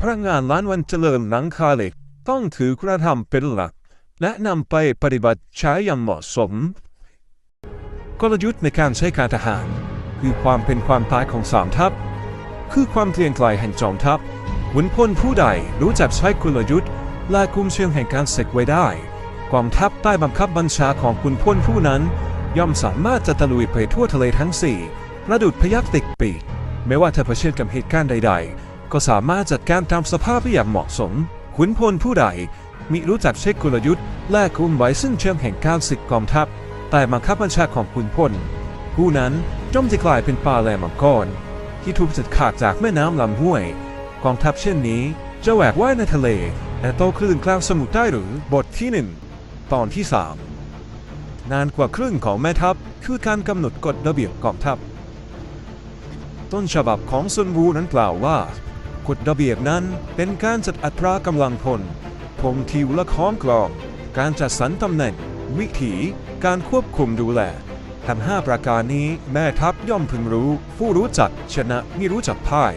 พนักงานร้านวันเจริญหนังคาเหล็กต้องถือกระทำเป็นหลัก และนำไปปฏิบัติใช้อย่างเหมาะสม กลยุทธ์ในการใช้การทหาร คือความเป็นความตายของสามทัพ คือความเกลียงไกลแห่งจอมทัพขุนพลผู้ใดรู้จักใช้กลยุทธ์และกุมเชิงแห่งการศึกไว้ได้กองทัพใต้บังคับบัญชาของขุนพลผู้นั้น ย่อมสามารถจะตะลุยไปทั่วทะเลทั้งสี่ประดุดพยักติกปีกไม่ว่าจะเผชิญกับเหตุการณ์ใด ๆ ก็สามารถจัดการตามสภาพได้อย่างเหมาะสมขุนพลผู้ใดมิรู้จักเช็คกลยุทธ์และคุมไว้ซึ่งเชิงแห่งการศึกกองทัพใต้บังคับบัญชาของขุนพล ผู้นั้นย่อมจะกลายเป็นปลาแลมังกรที่ถูกจัดขาดจากแม่น้ำลำห้วย กองทัพเช่นนี้จะแหวกว่ายในทะเลและโตคลื่นกลางสมุทรได้หรือบทที่หนึ่งตอนที่สามนานกว่าครึ่งของแม่ทัพคือการกำหนดกฎระเบียบกองทัพ ต้นฉบับของซุนวูนั้นกล่าวว่า กฎระเบียบนั้นเป็นการจัดอัตรากำลังพลพงทิวและค้อมกลอง การจัดสรรตำแหน่ง วิถีการควบคุมดูแลทั้งห้าประการนี้แม่ทัพย่อมพึงรู้ ผู้รู้จักชนะไม่รู้จักพ่าย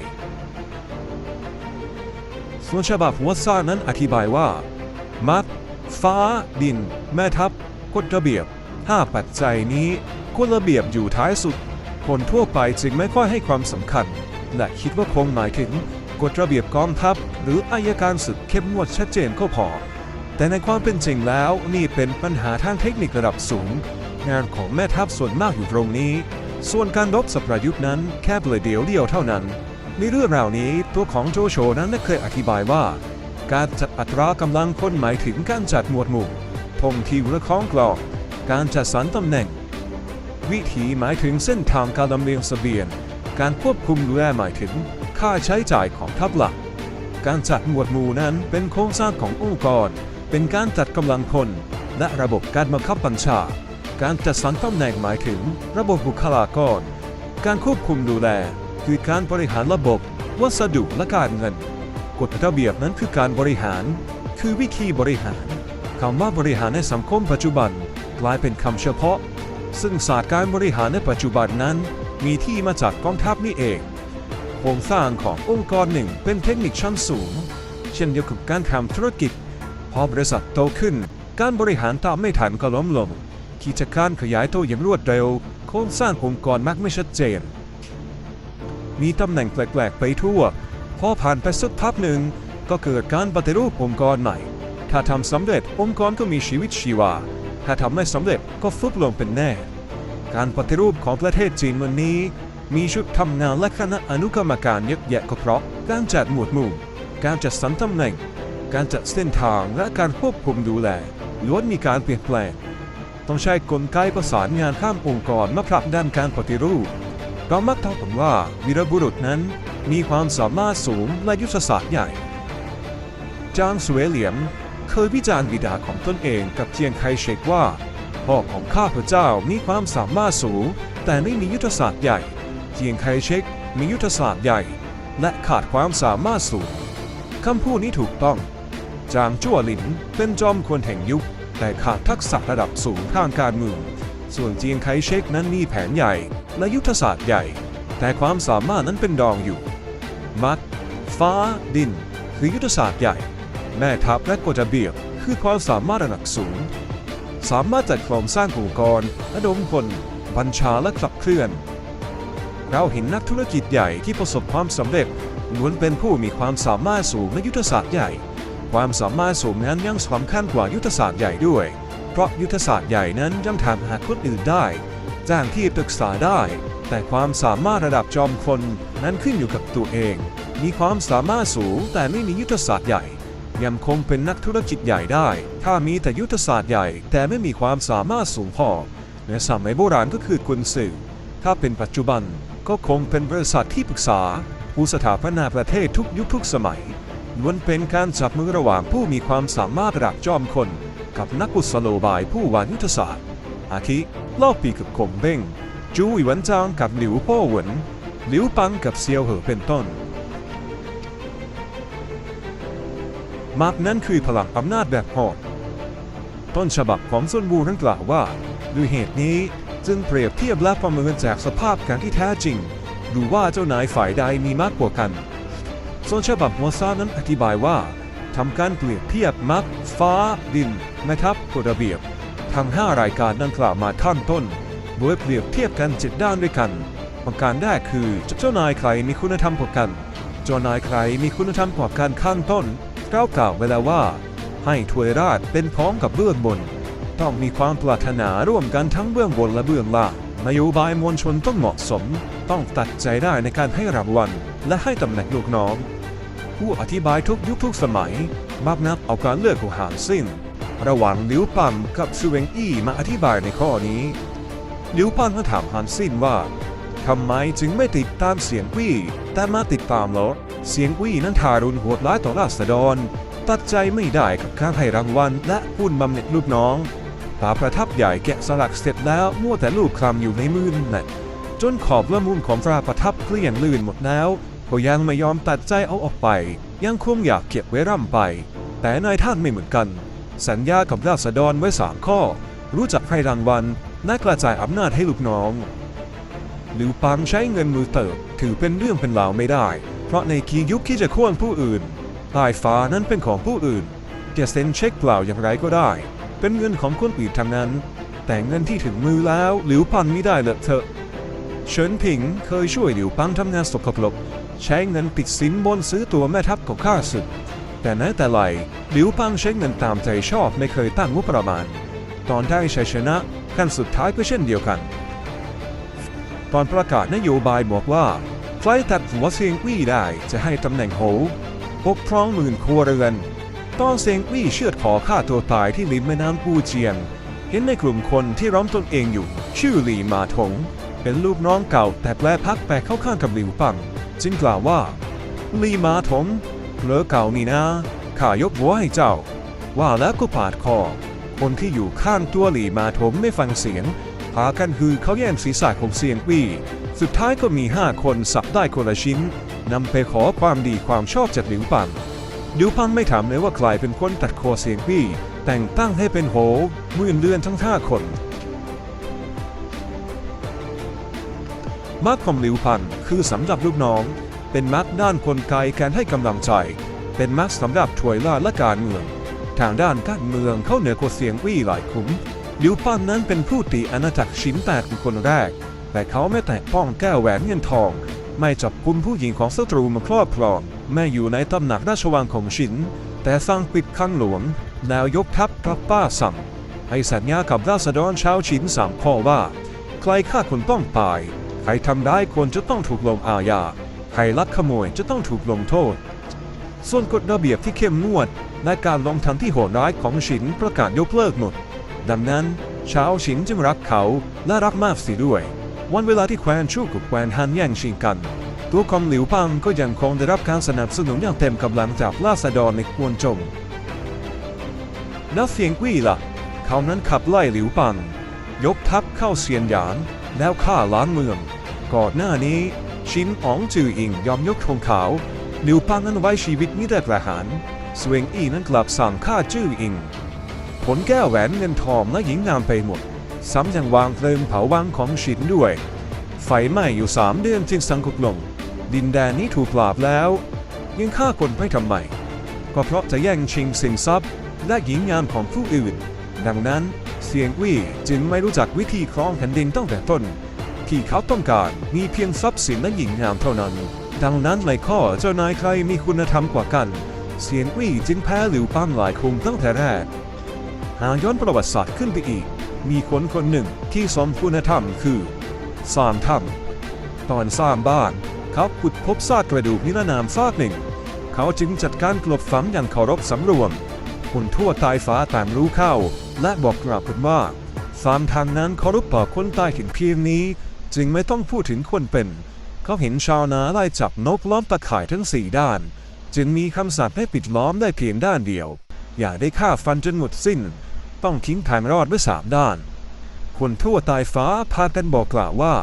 ส่วนฉบับหัวซ่านั้นอธิบายว่า มัดฟ้า ดิน แม่ทัพกฎระเบียบ5ปัจจัยนี้กฎระเบียบอยู่ท้ายสุด คนทั่วไปจึงไม่ค่อยให้ความสำคัญ และคิดว่าคงหมายถึง กฎระเบียบกองทัพ หรืออายการศึกเข้มงวดชัดเจนก็พอ แต่ในความเป็นจริงแล้วนี่เป็นปัญหาทางเทคนิคระดับสูง งานของแม่ทัพส่วนมากอยู่ตรงนี้ ส่วนการรบสับประยุทธ์นั้นแค่เปลยเดียวเดียวเท่านั้น ในเรื่องราวนี้ตัวของโจโฉนั้นได้เคยอธิบายว่า การจัดอัตรากำลังคนหมายถึงการจัดหมวดหมู่ธงที่ระคลองกลองการจัดสรรตำแหน่ง วิถีหมายถึงเส้นทางการลำเลียงเสบียง การควบคุมดูแลหมายถึง ค่าใช้จ่ายของทัพหลัก การจัดหมวดหมู่นั้นเป็นโครงสร้างขององค์กร เป็นการจัดกำลังคน และระบบการบังคับบัญชา การจัดสรรตำแหน่งหมายถึง ระบบบุคลากร การควบคุมดูแล คือการบริหารระบบ วัสดุและการเงิน กฎระเบียบนั้นคือการบริหาร คือวิธีบริหารคำว่าบริหารในสังคมปัจจุบันกลายเป็นคำเฉพาะ ซึ่งศาสตร์การบริหารในปัจจุบันนั้น มีที่มาจากกองทัพนี่เอง โครงสร้างขององค์กรหนึ่งเป็นเทคนิคชั้นสูง เช่นเดียวกับการทำธุรกิจ พอบริษัทโตขึ้น การบริหารตามไม่ทันก็ล้มลงกิจการขยายตัวอย่างรวดเร็ว โครงสร้างองค์กรมักไม่ชัดเจน มีตำแหน่งแปลกๆไปทั่ว พอผ่านไปสักพักหนึ่งก็เกิดการปฏิรูปองค์กรใหม่ ถ้าทำสำเร็จองค์กรก็มีชีวิตชีวา ถ้าทำไม่สำเร็จก็ฟุบลงเป็นแน่ การปฏิรูปของประเทศจีนวันนี้ มีชุดทำงานและคณะอนุกรรมการเยอะแยะก็เพราะ การจัดหมวดหมู่ การจัดสรรตำแหน่ง การจัดเส้นทางและการควบคุมดูแลล้วนมีการเปลี่ยนแปลง ต้องใช้กลไกประสานงานข้ามองค์กรมาผลักดันการปฏิรูปเรามักเท่ากันว่าวีรบุรุษนั้นมีความสามารถสูงและยุทธศาสตร์ใหญ่ จางสเวเหลียมเคยวิจารณ์บิดาของตนเองกับเจียงไคเชกว่าพ่อของข้าพเจ้ามีความสามารถสูง แต่ไม่มียุทธศาสตร์ใหญ่ เจียงไคเชกมียุทธศาสตร์ใหญ่ และขาดความสามารถสูงคำพูดนี้ถูกต้อง จางจั่วหลินเป็นจอมคนแห่งยุค แต่ขาดทักษะระดับสูงทางการเมืองส่วนเจียงไคเชกนั้นมีแผนใหญ่และยุทธศาสตร์ใหญ่ แต่ความสามารถนั้นเป็นดองอยู่ มัด ฟ้า ดิน คือยุทธศาสตร์ใหญ่ แม่ทัพและกฎระเบียบคือความสามารถระดับสูง สามารถจัดโครงสร้างองค์กรระดมคนบัญชาและขับเคลื่อน เราเห็นนักธุรกิจใหญ่ที่ประสบความสำเร็จล้วนเป็นผู้มีความสามารถสูงในยุทธศาสตร์ใหญ่ ความสามารถสูงนั้นยังสำคัญกว่ายุทธศาสตร์ใหญ่ด้วย เพราะยุทธศาสตร์ใหญ่นั้นยังทำหาคนอื่นได้ จ้างที่ปรึกษาได้ แต่ความสามารถระดับจอมคนนั้นขึ้นอยู่กับตัวเอง มีความสามารถสูงแต่ไม่มียุทธศาสตร์ใหญ่ยังคงเป็นนักธุรกิจใหญ่ได้ ถ้ามีแต่ยุทธศาสตร์ใหญ่แต่ไม่มีความสามารถสูงพอในสมัยโบราณก็คือกุนสื่อถ้าเป็นปัจจุบัน ก็คงเป็นบริษัทที่ปรึกษาผู้สถาปนาประเทศทุกยุคทุกสมัยล้วนเป็นการจับมือระหว่างผู้มีความสามารถระดับจอมคน กับนักกุศโลบายผู้วางยุทธศาสตร์ อาทิล่าปีกับคงเบ้งจูหวันจางกับหลิวพ่อหวนหลิวปังกับเซียวเหอเป็นต้นมากนั้นคือพลังอำนาจแบบหอกต้นฉบับของซุนวูนั้นกล่าวว่าด้วยเหตุนี้ จึงเปรียบเทียบและประเมินจากสภาพการที่แท้จริง ดูว่าเจ้านายฝ่ายใดมีมากกว่ากัน ส่วนฉบับหัวซานั้นอธิบายว่าทำการเปรียบเทียบมักฟ้า ดินแม่ทัพกฎระเบียบ ทั้ง 5 รายการดังกล่าวมาขั้นต้น โดยเปรียบเทียบกันเจ็ดด้านด้วยกันประการแรกคือเจ้านายใครมีคุณธรรมกว่ากัน เจ้านายใครมีคุณธรรมกว่ากันข้างต้นเรากล่าวไว้แล้วว่า ให้ถวยราชเป็นพร้อมกับเบื้องบน ต้องมีความปรารถนาร่วมกันทั้งเบื้องบนและเบื้องล่างนโยบายมวลชนต้องเหมาะสม ต้องตัดใจได้ในการให้รางวัลและให้ตำแหน่งลูกน้อง ผู้อธิบายทุกยุคทุกสมัยมักนับเอาการเลือกของหางสิ้น ระหว่างลิวปังกับซูเวงอี้มาอธิบายในข้อนี้ลิวปังก็ถามฮันซินว่าทำไมจึงไม่ติดตามเสียงวี่แต่มาติดตามเหรอเสียงวี่นั้นทารุณโหดร้ายต่อราษฎร ตัดใจไม่ได้กับการให้รางวัลและพูดบำเหน็จลูกน้อง ตาประทับใหญ่แกะสลักเสร็จแล้วมั่วแต่ลูกคลำอยู่ในมือนั่นแหละจนขอบละมุนของตราประทับเกลี้ยงลื่นหมดแล้วก็ยังไม่ยอมตัดใจเอาออกไป ยังคงอยากเก็บไว้ร่ำไป แต่นายท่านไม่เหมือนกัน สัญญากับราษฎรไว้สามข้อ รู้จักให้รางวัลและกระจายอำนาจให้ลูกน้องหลิวปังใช้เงินมือเติบ ถือเป็นเรื่องเป็นราวไม่ได้ เพราะในกียุคที่จะโค่นผู้อื่นใต้ฟ้านั้นเป็นของผู้อื่นจะเซ็นเช็คเปล่าอย่างไรก็ได้ เป็นเงินของคนอื่นทั้งนั้น แต่เงินที่ถึงมือแล้วหลิวปังไม่ได้เลอะเทอะเฉินผิงเคยช่วยหลิวปังทำงานสกปรกใช้เงินปิดสินบนซื้อตัวแม่ทัพของข้าศึกแต่นั้นแต่ไรหลิวปังใช้เงินตามใจชอบไม่เคยตั้งงบประมาณ ตอนได้ชัยชนะขั้นสุดท้ายก็เช่นเดียวกัน ตอนประกาศนโยบายบอกว่าใครตัดหัวเซียงวี่ได้จะให้ตำแหน่งโหปกครองหมื่นครัวเรือน ตอนเซียงวี่เชือดขอฆ่าตัวตายที่ริมแม่น้ำปูเจียน เห็นในกลุ่มคนที่ร้อมตนเองอยู่ ชื่อหลีมาถง เป็นลูกน้องเก่าแต่แปลพักแปลเข้าข้างกับหลิวปังจึงกล่าวว่าลีมาถงเลอเก่านี่นะข้ายกหัวให้เจ้า ว่าแล้วก็ปาดคอ คนที่อยู่ข้างตัวหลีมาถงไม่ฟังเสียงพากันฮือเขาแย่งศีรษะของเซียงวี่สุดท้ายก็มีห้าคนสับได้คนละชิ้นนำไปขอความดีความชอบจากหลิวปัง หลิวปังไม่ถามเลยว่าใครเป็นคนตัดคอเซียงวี่ แต่งตั้งให้เป็นโหมื่นเดือนทั้งห้าคนมาร์คของหลิวพันคือสำหรับลูกน้อง เป็นมาร์คด้านคนไกลการให้กำลังใจ เป็นมาร์คสำหรับถวยล่าและการเมือง ทางด้านการเมืองเขาเหนือกว่าเสียงวี่หลายคุ้มหลิวพันนั้นเป็นผู้ตีอาณาจักรชิ้นแตกเป็นคนแรก แต่เขาไม่แตะป้องแก้วแหวนเงินทอง ไม่จับกุมผู้หญิงของศัตรูมาครอบครองไม่อยู่ในตำหนักราชวังของชิน แต่สร้างปิดข้างหลวงแล้วยกทัพกลับป้าสั่งให้สัญญากับราษฎรชาวชินสามข้อว่า ใครฆ่าคนต้องตาย ใครทำร้ายคนจะต้องถูกลงอาญา ใครลักขโมยจะต้องถูกลงโทษ ส่วนกฎระเบียบที่เข้มงวดและการลงทันที่โหดร้ายของฉินประกาศยกเลิกหมด ดังนั้นชาวฉินจึงรักเขาและรักมากสียด้วย วันเวลาที่แควนชูกับแควนฮันแย่งชิงกัน ตัวของหลิวปังก็ยังคงได้รับการสนับสนุนอย่างเต็มกำลังจากราษฎรในกวนจงแล้วเสียงกี้ล่ะ เขานั้นขับไล่หลิวปัง ยกทัพเข้าเซียนหยาน แล้วฆ่าล้างเมือง ก่อนหน้านี้ ชินอ๋องจืออิงยอมยกธงขาวหลิวปังนั้นไว้ชีวิตมิได้ประหารสเวงอี้นั้นกลับสั่งฆ่าจืออิง ผลแก้วแหวนเงินทองและหญิงงามไปหมด ซ้ำยังวางเพลิงเผาวังของชินด้วย ไฟไหม้อยู่สามเดือนจึงสังกุกลง ดินแดนนี้ถูกปราบแล้ว ยังฆ่าคนไปทำไม ก็เพราะจะแย่งชิงสิ่งทรัพย์ และหญิงงามของผู้อื่น ดังนั้นเสียงวี่จึงไม่รู้จักวิธีครองแผ่นดินตั้งแต่ต้น ที่เขาต้องการมีเพียงทรัพย์สินและหญิงงามเท่านั้น ดังนั้นในข้อเจ้านายใครมีคุณธรรมกว่ากัน เสียงวี่จึงแพ้หลิวปังหลายครุมตั้งแต่แรกหากย้อนประวัติศาสตร์ขึ้นไปอีก มีคนคนหนึ่งที่สมคุณธรรมคือสามธรรมตอนสร้างบ้านเขาขุดพบซากกระดูกนิรนามซากหนึ่ง เขาจึงจัดการกลบฝังอย่างเคารพสำรวม คนทั่วตายฟ้าต่างรู้เข้า และบอกกล่าวกันว่าสามทางนั้นเคารพต่อคนตายถึงเพียงนี้ จึงไม่ต้องพูดถึงคนเป็น เขาเห็นชาวนาไล่จับนกล้อมตะข่ายทั้งสี่ด้าน จึงมีคำสั่งให้ปิดล้อมได้เพียงด้านเดียว อย่าได้ฆ่าฟันจนหมดสิ้น ต้องทิ้งทางรอดไว้สามด้าน คนทั่วตายฟ้าพากันบอกกล่าวว่า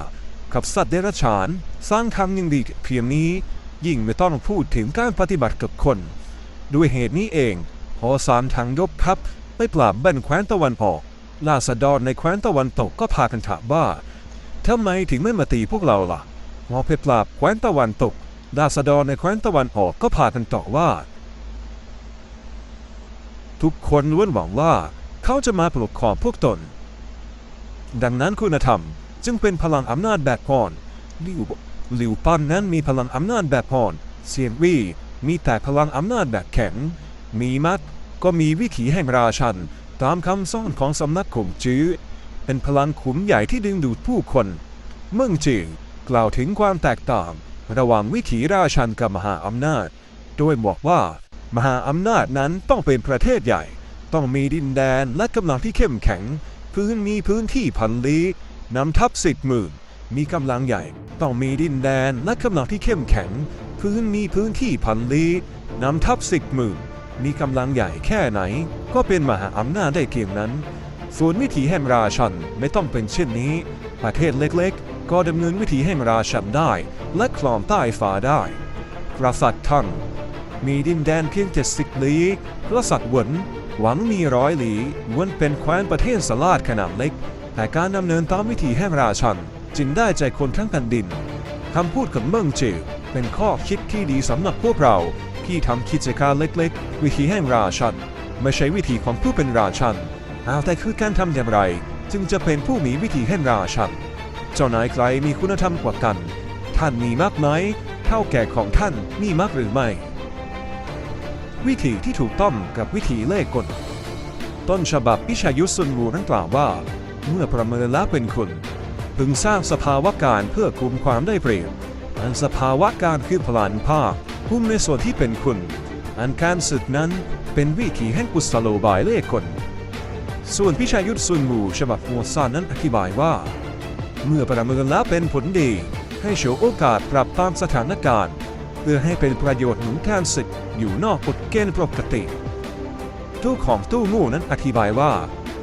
กับสัตว์เดรัจฉาน สร้างทางยังดีเพียงนี้ ยิ่งไม่ต้องพูดถึงการปฏิบัติกับคน ด้วยเหตุนี้เองพอสามทางยกทัพไปปราบแบนแคว้นตะวันออกราษฎรในแคว้นตะวันตกก็พากันถามว่าทำไมถึงไม่มาตีพวกเราล่ะพอไปปราบแคว้นตะวันตกดาษฎรในแคว้นตะวันออกก็พากันต่อว่า ทุกคนล้วนหวังว่า เขาจะมาปกครองพวกตน ดังนั้นคุณธรรมจึงเป็นพลังอำนาจแบบอ่อนลิวลิวปันนั้นมีพลังอำนาจแบบอ่อนเซียนวี่มีแต่พลังอำนาจแบบแข็ง มีมัดก็มีวิถีแห่งราชัน ตามคำสอนของสำนักขงจื้อ เป็นพลังขุมใหญ่ที่ดึงดูดผู้คน เมืองจือกล่าวถึงความแตกต่าง ระหว่างวิถีราชันกับมหาอำนาจ โดยบอกว่า มหาอำนาจนั้นต้องเป็นประเทศใหญ่ ต้องมีดินแดนและกำลังที่เข้มแข็ง พื้นมีพื้นที่พันลี้นำทัพสิบหมื่นมีกำลังใหญ่ ต้องมีดินแดนและกำลังที่เข้มแข็ง พื้นมีพื้นที่พันลี้นำทัพสิบหมื่นมีกำลังใหญ่แค่ไหน ก็เป็นมหาอำนาจได้เพียงนั้น ส่วนวิถีแห่งราชันไม่ต้องเป็นเช่นนี้ ประเทศเล็กๆ ก็ดำเนินวิถีแห่งราชันได้ และคลองใต้ฟ้าได้ กษัตริย์ท่าน มีดินแดนเพียงเจ็ดสิบลี้กษัตริย์หวนหวังมีร้อยลี้วนเป็นแคว้นประเทศสลาดขนาดเล็ก แต่การดำเนินตามวิถีแห่งราชันจึงได้ใจคนทั้งแผ่นดินคำพูดของเมืองจือเป็นข้อคิดที่ดีสำหรับพวกเราที่ทำกิจการเล็กๆ วิธีแห่งราชันไม่ใช่วิธีของผู้เป็นราชันเอาแต่คือการทำอย่างไร จึงจะเป็นผู้มีวิธีแห่งราชันเจ้านายใครมีคุณธรรมกว่ากัน ท่านมีมากไหมเท่าแก่ของท่านมีมากหรือไม่ วิธีที่ถูกต้องกับวิธีเล่กลต้นฉบับพิชายุทธซุนวูนั้นกล่าวว่า เมื่อประเมินแล้วเป็นคุณพึงสร้างสภาวะการเพื่อคุมความได้เปรียบอันสภาวะการคือพลานภาคคุมในส่วนที่เป็นคุณ อันการศึกนั้นเป็นวิธีแห่งกุศโลบายเล่กลส่วนพิชายุทธซุนวูฉบับหัวซานนั้นอธิบายว่า เมื่อประเมินแล้วเป็นผลดี ให้โฉวโอกาสปรับตามสถานการณ์ เพื่อให้เป็นประโยชน์หนุนการศึกอยู่นอกกฎเกณฑ์ปกติตู้ของตู้งูนั้นอธิบายว่า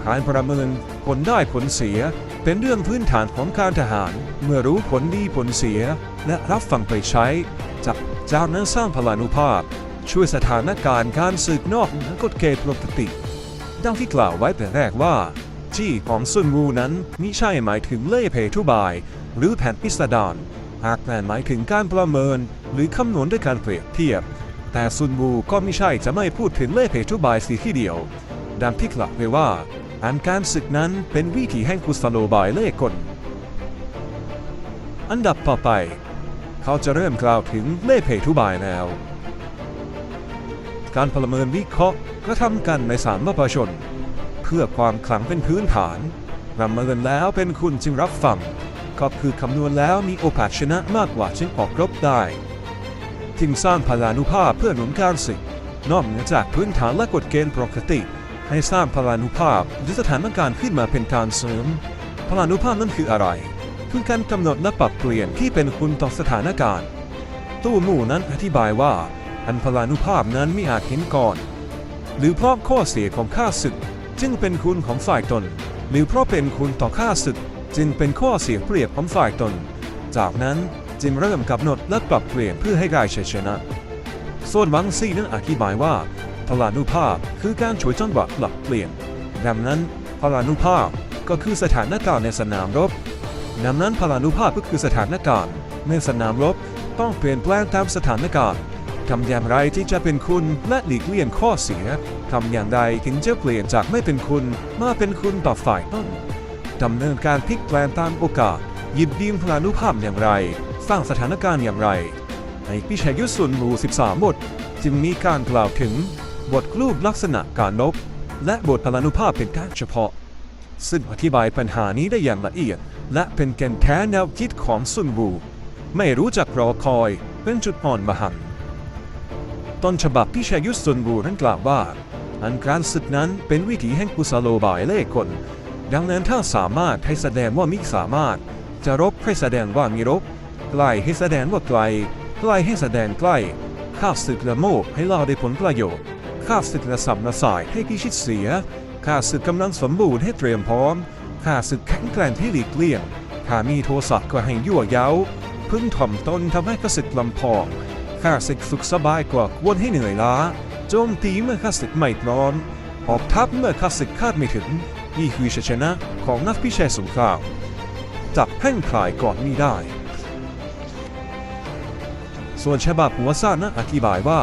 การประเมินผลได้ผลเสีย เป็นเรื่องพื้นฐานของการทหาร เมื่อรู้ผลดีผลเสีย และรับฟังไปใช้จากจากนั้นสร้างพลานุภาพ ช่วยสถานการณ์การสืบนอกเหนือกฎเกณฑ์ปกติ ดังที่กล่าวไว้แต่แรกว่าจี้ของซุนวูนั้นมิใช่หมายถึงเล่เพทุบาย หรือแผนพิสดารหากแต่หมายถึงการประเมิน หรือคำนวณด้วยการเปรียบเทียบ แต่ซุนวูก็ไม่ใช่จะไม่พูดถึงเล่เพทุบายสีที่เดียว ดังที่กล่าวไว้ว่าอันการศึกนั้นเป็นวิธีแห่งกุศโลบายเล่กล อันดับต่อไป เขาจะเริ่มกล่าวถึงเล่เพทุบายแล้วการประเมินวิเคราะห์กระทำกันในสารมประชน เพื่อความขลังเป็นพื้นฐานประเมินแล้วเป็นคุณจึงรับฟังก็คือคำนวณแล้วมีโอกาสชนะมากกว่าจึงออกรบได้ จึงสร้างพลานุภาพเพื่อหนุนการศึกนอกเหนือจากพื้นฐานและกฎเกณฑ์ปกติ ให้สร้างพลานุภาพหรือสถานการณ์ขึ้นมาเป็นการเสริม พลานุภาพนั้นคืออะไรคือการกำหนดและปรับเปลี่ยนที่เป็นคุณต่อสถานการณ์ตู้หมู่นั้นอธิบายว่า อันพลานุภาพนั้นไม่อาจเห็นก่อน หรือเพราะข้อเสียของข้าศึก จึงเป็นคุณของฝ่ายตน หรือเพราะเป็นคุณต่อข้าศึก จึงเป็นข้อเสียเปรียบของฝ่ายตน จากนั้น จึงเริ่มกำหนดและปรับเปลี่ยนเพื่อให้ได้ชัยชนะ ส่วนวังซีนั้นอธิบายว่าพลานุภาพคือการช่วยจังหวะปรับเปลี่ยนดังนั้นพลานุภาพก็คือสถานการณ์ในสนามรบดังนั้นพลานุภาพก็คือสถานการณ์ในสนามรบต้องเปลี่ยนแปลงตามสถานการณ์ทำอย่างไรที่จะเป็นคุณและหลีกเลี่ยงข้อเสียทำอย่างไรถึงจะเปลี่ยนจากไม่เป็นคุณมาเป็นคุณต่อฝ่ายต้นดำเนินการพลิกแปลงตามโอกาสหยิบยืมพลานุภาพอย่างไร สร้างสถานการณ์อย่างไร ในพิชัยยุทธสุนหมู่13 บท จึงมีการกล่าวถึงบทรูปลักษณะการลบและบทพลานุภาพเป็นการเฉพาะ ซึ่งอธิบายปัญหานี้ได้อย่างละเอียด และเป็นแก่นแท้แนวคิดของซุนวูไม่รู้จักรอคอยเป็นจุดอ่อนมหันต้นฉบับพิชัยยุทธซุนวูนั้นกล่าวว่าอันการศึกนั้นเป็นวิถีแห่งกุศโลบายเล่ห์กลดังนั้นถ้าสามารถให้แสดงว่ามิสามารถ จะรบให้แสดงว่ามีรบ ไกลให้แสดงว่าไกลใกล้ให้แสดงใกล้ข้าศึกละโมบให้เราได้ผลประโยชน์ข้าศึกละสับละสายให้พิชิตเสียข้าศึกกำลังสมบูรณ์ให้เตรียมพร้อมข้าศึกแข็งแกร่งให้หลีกเลี่ยงข้ามีโทสะก็ให้ยั่วเย้าพึ่งถ่อมตนทำให้ข้าศึกลำพองข้าศึกสุขสบายกว่าควรให้เหนื่อยล้าโจมตีเมื่อข้าศึกไม่พร้อมออกทัพเมื่อข้าศึกคาดไม่ถึงนี่คือชัยชนะของนักพิชัยสงครามจับแพ่งพลายก่อนมีได้ ส่วนฉบับหัวซ่านั้นอธิบายว่า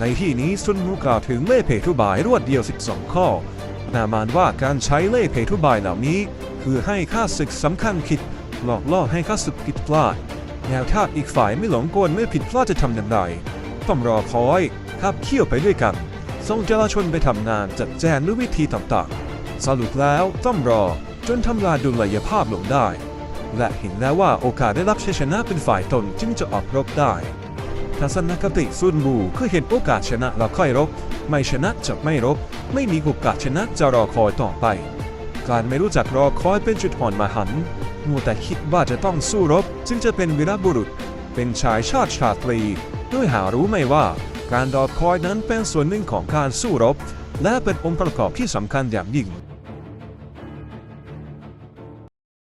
ในที่นี้ซุนมูกล่าวถึงเล่เพทุบายรวดเดียว 12 ข้อนามานว่าการใช้เล่เพทุบายเหล่านี้ คือให้ข้าศึกสำคัญคิดหลอกล่อให้ข้าศึกผิดพลาดแนวถ้าอีกฝ่ายไม่หลงกลเมื่อผิดพลาดจะทำอย่างไรต้องรอคอยขับเคี่ยวไปด้วยกันส่งจราชนไปทำงานจัดแจงด้วยวิธีต่างๆ สรุปแล้วต้องรอจนทำลายดุลยภาพลงได้ และเห็นแล้วว่าโอกาสได้รับชัยชนะเป็นฝ่ายตนจึงจะออกรบได้ ทัศนคติซุนบูคือเห็นโอกาสชนะแล้วค่อยรบ ไม่ชนะจะไม่รบ ไม่มีโอกาสชนะจะรอคอยต่อไป การไม่รู้จักรอคอยเป็นจุดอ่อนมาหันมัวแต่คิดว่าจะต้องสู้รบ จึงจะเป็นวีรบุรุษ เป็นชายชาติชาตรี ด้วยหารู้ไหมว่า การรอคอยนั้นเป็นส่วนหนึ่งของการสู้รบ และเป็นองค์ประกอบที่สำคัญอย่างยิ่ง